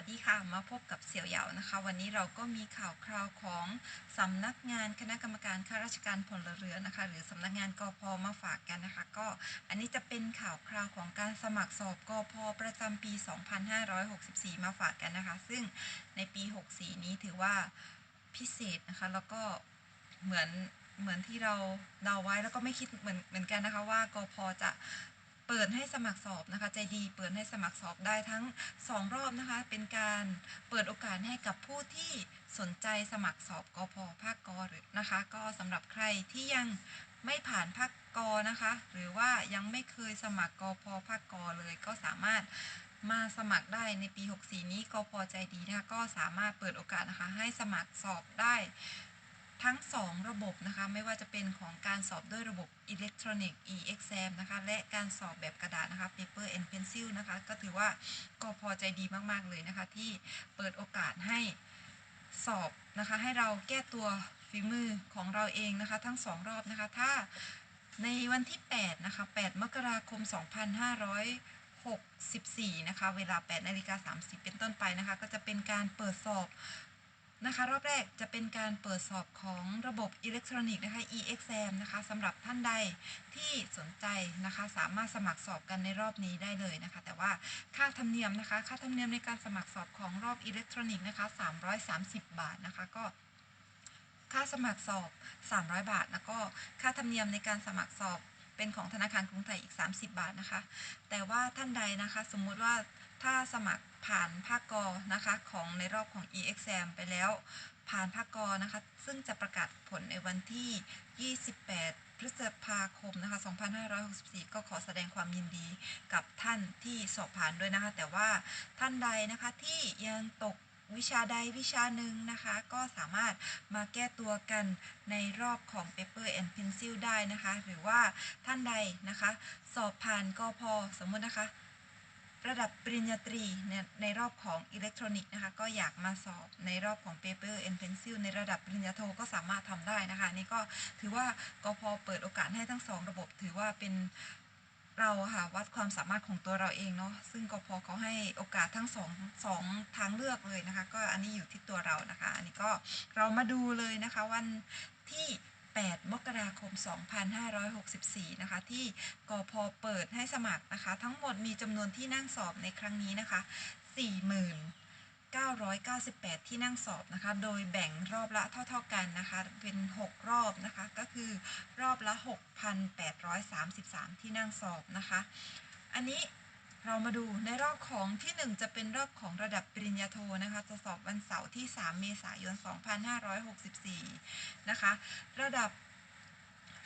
วัสดีค่ะ มาพบกับเสี่ยวเหยานะคะ วันนี้เราก็มีข่าวคราวของสำนักงานคณะกรรมการข้าราชการพลเรือนนะคะ หรือสำนักงานกอพมาฝากกันนะคะ ก็อันนี้จะเป็นข่าวคราวของการสมัครสอบกอพประจำปี 2564 มาฝากกันนะคะ ซึ่งในปี 64 นี้ถือว่าพิเศษนะคะ แล้วก็เหมือนเหมือนที่เราเดาไว้แล้วก็ไม่คิดเหมือนเหมือนกันนะคะว่ากอพจะ เปิดให้สมัครสอบนะคะใจดีเปิดให้สมัครสอบได้ทั้ง 2 รอบนะคะ เป็นการเปิดโอกาสให้กับผู้ที่สนใจสมัครสอบกพภาคกหรือนะคะ ก็สำหรับใครที่ยังไม่ผ่านภาคกนะคะ หรือว่ายังไม่เคยสมัครกพภาคกเลยก็สามารถมาสมัครได้ในปี 64 นี้กพใจดีนะคะก็สามารถเปิดโอกาสนะคะให้สมัครสอบได้ ทั้ง 2 ระบบนะคะ ไม่ว่าจะเป็นของการสอบด้วยระบบอิเล็กทรอนิกส์ e-exam นะคะ และการสอบแบบกระดาษนะคะ paper and pencil นะคะ ก็ถือว่ากพอใจดีมาก ๆ เลยนะคะ ที่เปิดโอกาสให้สอบนะคะ ให้เราแก้ตัวฝีมือของเราเองนะคะ ทั้ง 2 รอบนะคะ ถ้าในวันที่ 8 นะคะ 8 มกราคม 2564 นะคะ เวลา 8นาฬิกา30 เป็นต้นไปนะคะ ก็จะเป็นการเปิดสอบ นะคะ รอบแรกจะเป็นการเปิดสอบของระบบอิเล็กทรอนิกส์นะคะ e-exam นะคะสำหรับท่านใดที่สนใจนะคะ สามารถสมัครสอบกันในรอบนี้ได้เลยนะคะ แต่ว่าค่าธรรมเนียมนะคะ ค่าธรรมเนียมในการสมัครสอบของรอบอิเล็กทรอนิกส์นะคะ 330 บาทนะคะก็ค่าสมัครสอบ 300 บาท แล้วก็ค่าธรรมเนียมในการสมัครสอบเป็นของธนาคารกรุงไทยอีก 30 บาทนะคะ แต่ว่าท่านใดนะคะ สมมุติว่าถ้าสมัคร ผ่านภาคกนะคะของในรอบของ e-exam ไปแล้ว ผ่านภาคกนะคะ ซึ่งจะประกาศผลในวันที่ 28 พฤษภาคมนะคะ 2564 ก็ขอแสดงความยินดีกับท่านที่สอบผ่านด้วยนะคะ แต่ว่าท่านใดนะคะที่ยังตกวิชาใดวิชาหนึ่งนะคะ ก็สามารถมาแก้ตัวกันในรอบของ paper and pencil ได้นะคะ หรือว่าท่านใดนะคะ สอบผ่านกพสมมตินะคะ ระดับปริญญาตรีเนี่ยในรอบของอิเล็กทรอนิกส์นะคะ ก็อยากมาสอบในรอบของ paper and pencil ในระดับปริญญาโทก็สามารถทำได้นะคะ นี่ก็ถือว่ากพเปิดโอกาสให้ทั้งสองระบบ ถือว่าเป็นเราค่ะวัดความสามารถของตัวเราเองเนาะซึ่งกพเขาให้โอกาสทั้งสองสองทางเลือกเลยนะคะ ก็อันนี้อยู่ที่ตัวเรานะคะ อันนี้ก็เรามาดูเลยนะคะวันที่ 8 มกราคม 2564 นะคะ ที่กพเปิดให้สมัครนะคะ ทั้งหมดมีจำนวนที่นั่งสอบในครั้งนี้นะคะ4998 ที่นั่งสอบนะคะ โดยแบ่งรอบละเท่า ๆกันนะคะ เป็น 6 รอบนะคะ ก็คือรอบละ 6,833 ที่นั่งสอบนะคะ อันนี้ เรามาดูในรอบของที่ 1 จะเป็นรอบของระดับปริญญาโทนะคะ จะสอบวันเสาร์ที่ 3 เมษายน 2564 นะคะ ระดับ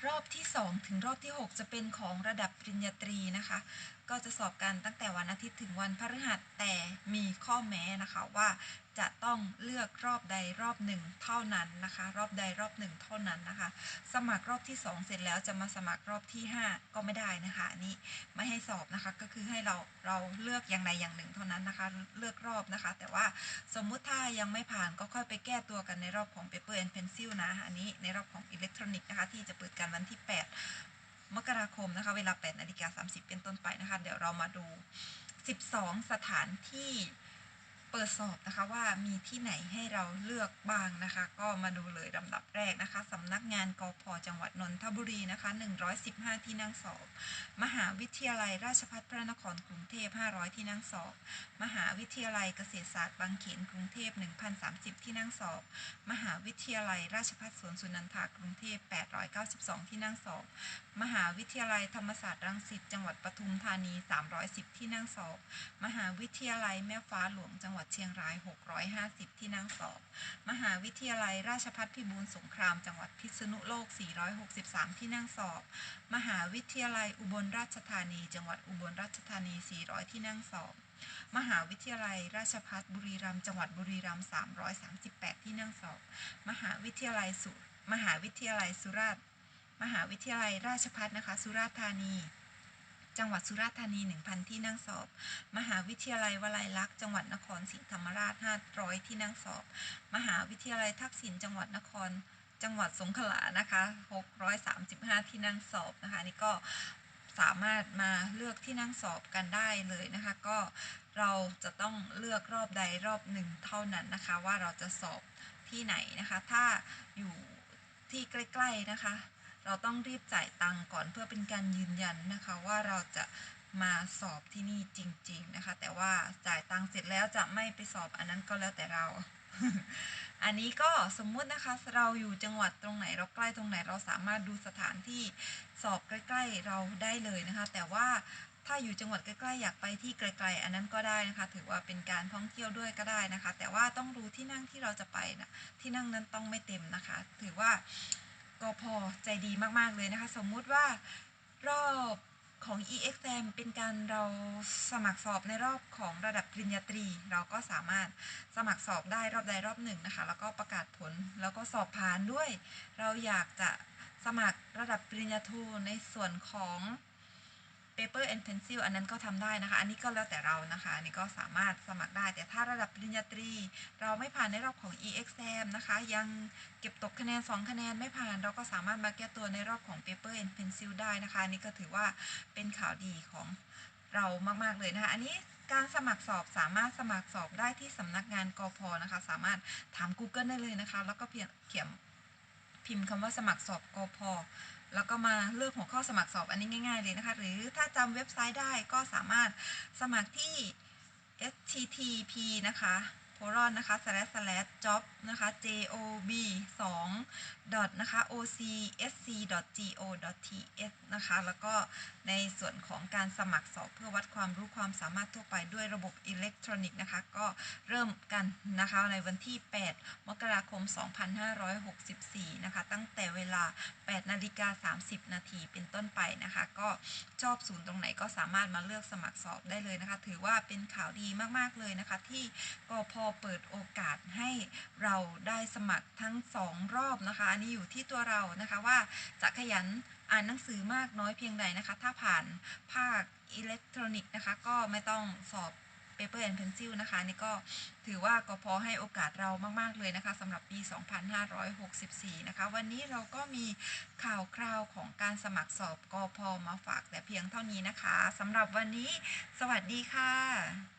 รอบที่ 2 ถึงรอบที่ 6 จะเป็นของระดับปริญญาตรีนะคะ ก็จะสอบกันตั้งแต่วันอาทิตย์ถึงวันพฤหัสแต่มีข้อแม้นะคะว่าจะต้องเลือกรอบใดรอบหนึ่งเท่านั้นนะคะ รอบใดรอบหนึ่งเท่านั้นนะคะ สมัครรอบที่ 2 เสร็จแล้วจะมาสมัครรอบที่ 5 ก็ไม่ได้นะคะอันนี้ไม่ให้สอบนะคะ ก็คือให้เราเราเลือกอย่างใดอย่างหนึ่งเท่านั้นนะคะ เลือกรอบนะคะ แต่ว่าสมมุติถ้ายังไม่ผ่านก็ค่อยไปแก้ตัวกันในรอบของ paper and pencil นะอันนี้ในรอบของอิเล็กทรอนิกส์นะคะ ที่จะเปิดกันวันที่ 8 มกราคมนะคะ เวลา8นาฬิกา30 เป็นต้นไปนะคะ เดี๋ยวเรามาดู 12 สถานที่ เปิดสอบนะคะว่ามีที่ไหนให้เราเลือกบ้างนะคะ ก็มาดูเลยลำดับแรกนะคะสำนักงานกพจังหวัดนนทบุรีนะคะ 115 ที่นั่งสอบ มหาวิทยาลัยราชภัฏพระนครกรุงเทพ 500 ที่นั่งสอบ มหาวิทยาลัยเกษตรศาสตร์บางเขนกรุงเทพ 1,030 ที่นั่งสอบ มหาวิทยาลัยราชภัฏสวนสุนันทากรุงเทพ 892 ที่นั่งสอบ มหาวิทยาลัยธรรมศาสตร์รังสิตจังหวัดปทุมธานี 310 ที่นั่งสอบ มหาวิทยาลัยแม่ฟ้าหลวงจังหวัดเชียงราย 650 ที่นั่งสอบ มหาวิทยาลัยราชภัฏพิบูลสงคราม จังหวัดพิษณุโลก 463 ที่นั่งสอบ มหาวิทยาลัยอุบลราชธานี จังหวัดอุบลราชธานี 400 ที่นั่งสอบ มหาวิทยาลัยราชภัฏบุรีรัมย์ จังหวัดบุรีรัมย์ 338 ที่นั่งสอบ มหาวิทยาลัยสุ มหาวิทยาลัยสุราษฎร์ มหาวิทยาลัยราชภัฏนะคะ สุราษฎร์ธานี จังหวัดสุราษฎร์ธานี 1,000 ที่นั่งสอบ มหาวิทยาลัยวลัยลักษณ์ จังหวัดนครศรีธรรมราช 500 ที่นั่งสอบ มหาวิทยาลัยทักษิณ จังหวัดนคร จังหวัดสงขลา นะคะ 635 ที่นั่งสอบนะคะ นี่ก็สามารถมาเลือกที่นั่งสอบกันได้เลยนะคะ ก็เราจะต้องเลือกรอบใดรอบหนึ่งเท่านั้นนะคะ ว่าเราจะสอบที่ไหนนะคะ ถ้าอยู่ที่ใกล้ ๆ นะคะ เราต้องรีบจ่ายตังก่อนเพื่อเป็นการยืนยันนะคะว่าเราจะมาสอบที่นี่จริง ๆนะคะ แต่ว่าจ่ายตังเสร็จแล้วจะไม่ไปสอบอันนั้นก็แล้วแต่เรา อันนี้ก็สมมุตินะคะเราอยู่จังหวัดตรงไหนเราใกล้ตรงไหนเราสามารถดูสถานที่สอบใกล้ๆเราได้เลยนะคะ แต่ว่าถ้าอยู่จังหวัดใกล้ๆอยากไปที่ไกลๆ อันนั้นก็ได้นะคะ ถือว่าเป็นการท่องเที่ยวด้วยก็ได้นะคะ แต่ว่าต้องรู้ที่นั่งที่เราจะไปนะที่นั่งนั้นต้องไม่เต็มนะคะ ถือว่า กพใจดีมาก ๆ เลยนะคะ สมมุติว่ารอบของ e x a m เป็นการเราสมัครสอบในรอบของระดับปริญญาตรี เราก็สามารถสมัครสอบได้รอบใดรอบหนึ่งนะคะ แล้วก็ประกาศผลแล้วก็สอบผ่านด้วย เราอยากจะสมัครระดับปริญญาโทในส่วนของ paper and pencil อันนั้นก็ทำได้นะคะ อันนี้ก็แล้วแต่เรานะคะอันนี้ก็สามารถสมัครได้ แต่ถ้าระดับปริญญาตรี เราไม่ผ่านในรอบของ e-exam นะคะ ยังเก็บตกคะแนน 2 คะแนนไม่ผ่าน เราก็สามารถมาแก้ตัวในรอบของ paper and pencil ได้นะคะอันนี้ก็ถือว่าเป็นข่าวดีของเรามาก ๆ เลยนะคะ อันนี้การสมัครสอบสามารถสมัครสอบได้ที่สำนักงานกพนะคะ สามารถถาม Google ได้เลยนะคะ แล้วก็เพียงเขียน พิมพ์คำว่าสมัครสอบกพแล้วก็มาเลือกหัวข้อสมัครสอบอันนี้ง่าย ๆ เลยนะคะ หรือถ้าจำเว็บไซต์ได้ก็สามารถสมัครที่ http นะคะ p o r o n นะคะ slash slash job นะคะ job 2 dot นะคะ ocsc go th นะคะ แล้วก็ในส่วนของการสมัครสอบเพื่อวัดความรู้ความสามารถทั่วไปด้วยระบบอิเล็กทรอนิกส์นะคะ ก็เริ่มกันนะคะในวันที่ 8 มกราคม 2564 นะคะ ตั้งแต่เวลา 8 นาฬิกา 30 นาทีเป็นต้นไปนะคะ ก็ชอบศูนย์ตรงไหนก็สามารถมาเลือกสมัครสอบได้เลยนะคะ ถือว่าเป็นข่าวดีมาก ๆ เลยนะคะ ที่กพเปิดโอกาสให้เราได้สมัครทั้ง 2 รอบนะคะ อันนี้อยู่ที่ตัวเรานะคะว่าจะขยันอ่านหนังสือมากน้อยเพียงใดนะคะ ถ้าผ่านภาคอิเล็กทรอนิกส์นะคะ ก็ไม่ต้องสอบ paper and pencil นะคะนี่ก็ถือว่ากพให้โอกาสเรามาก ๆ เลยนะคะสำหรับปี 2564 นะคะ วันนี้เราก็มีข่าวคราวของการสมัครสอบกพมาฝากแต่เพียงเท่านี้นะคะสำหรับวันนี้ สวัสดีค่ะ